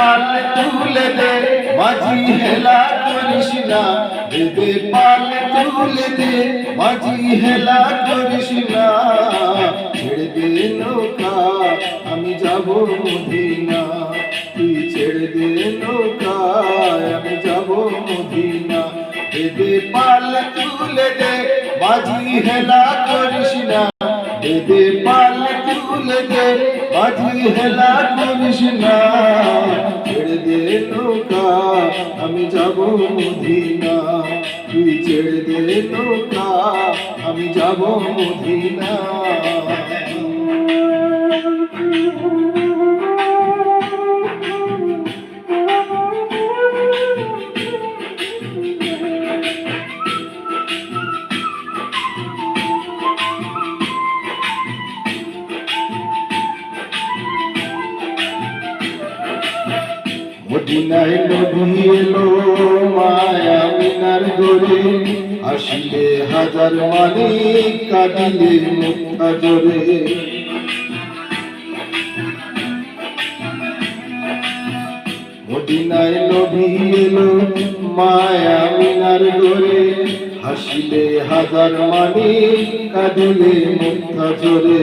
পাল তুলে দে, মাঝি হেলা করিস না। দেবে পাল তুলে দে, মাঝি হেলা করিস না। ছেড়ে দে নৌকা, আমি যাব মদিনা। তুই ছেড়ে দে নৌকা, আমি যাব মদিনা। দেবে পাল তুলে দে, মাঝি হেলা করিস না। দেবে পাল তুলে দে, মাঝি হেলা করিস না। আমি যাব মদিনা তুই ছেড়ে দে নৌকা আমি যাব মদিনা। মদিনায় নবী এলো, মায়া মিনার গরে আসিলে হাজার মালিক কাঁদিলে মুক্তা জোরে মদিনায় নবী এলো, মায়া মিনার গরে হাসিলে হাজার মালিক কাঁদিলে মুক্তা জোরে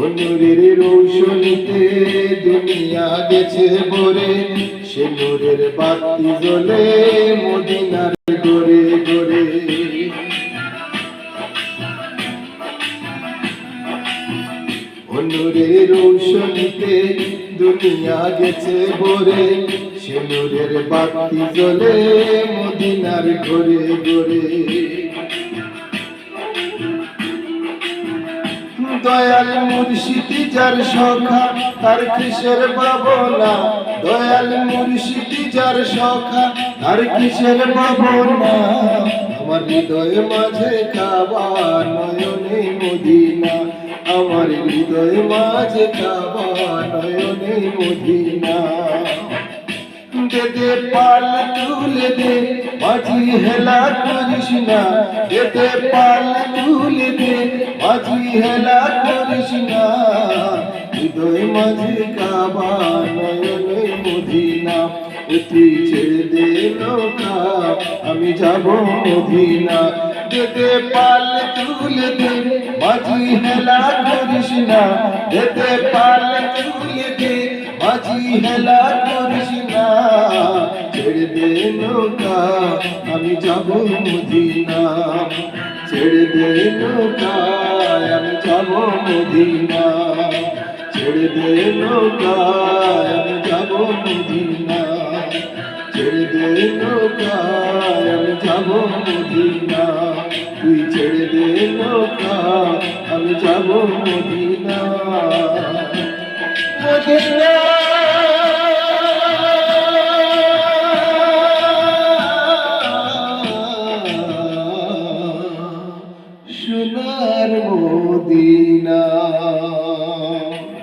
অনুরের রৌশনীতে দুনিয়া গেছে ভরে, সে নূরের বাতি জ্বলে মদিনার গরে গরে অনুরের রৌশনীতে দুনিয়া গেছে ভরে, সে নূরের বাতি জ্বলে মদিনার ঘরে ঘরে দয়াল মুর্শিদি যার সখা, তার কিসের ভাবনা দয়াল মুর্শিদি যার সখা, তার কিসের ভাবনা আমার হৃদয় মাঝে কাবা নয়নে মদিনা। আমার হৃদয় মাঝে কাবা নয়নে মদিনা। দে দে পাল তুলে দে, মাঝি হেলা করিস না। দে পাল তুলে দে, মাঝি হেলা করিস হৃদয় মাঝে কাবা নয়নে মদিনা অতি ছেড়ে দে নৌকা, আমি যাব মদিনা। দে পাল তুলে দে, মাঝি হেলা করিস না। দে পাল তুলে দে, মাঝি হেলা করিস নৌকা, আমি যাব মদিনা। ছেড়ে দে নৌকা, আমি যাব মদিনা। ছেড়ে দে নৌকা, আমি যাব মদিনা। ছেড়ে দে নৌকা, আমি যাব মদিনা। তুই ছেড়ে দে নৌকা, আমি যাব মদিনা। মদিনা।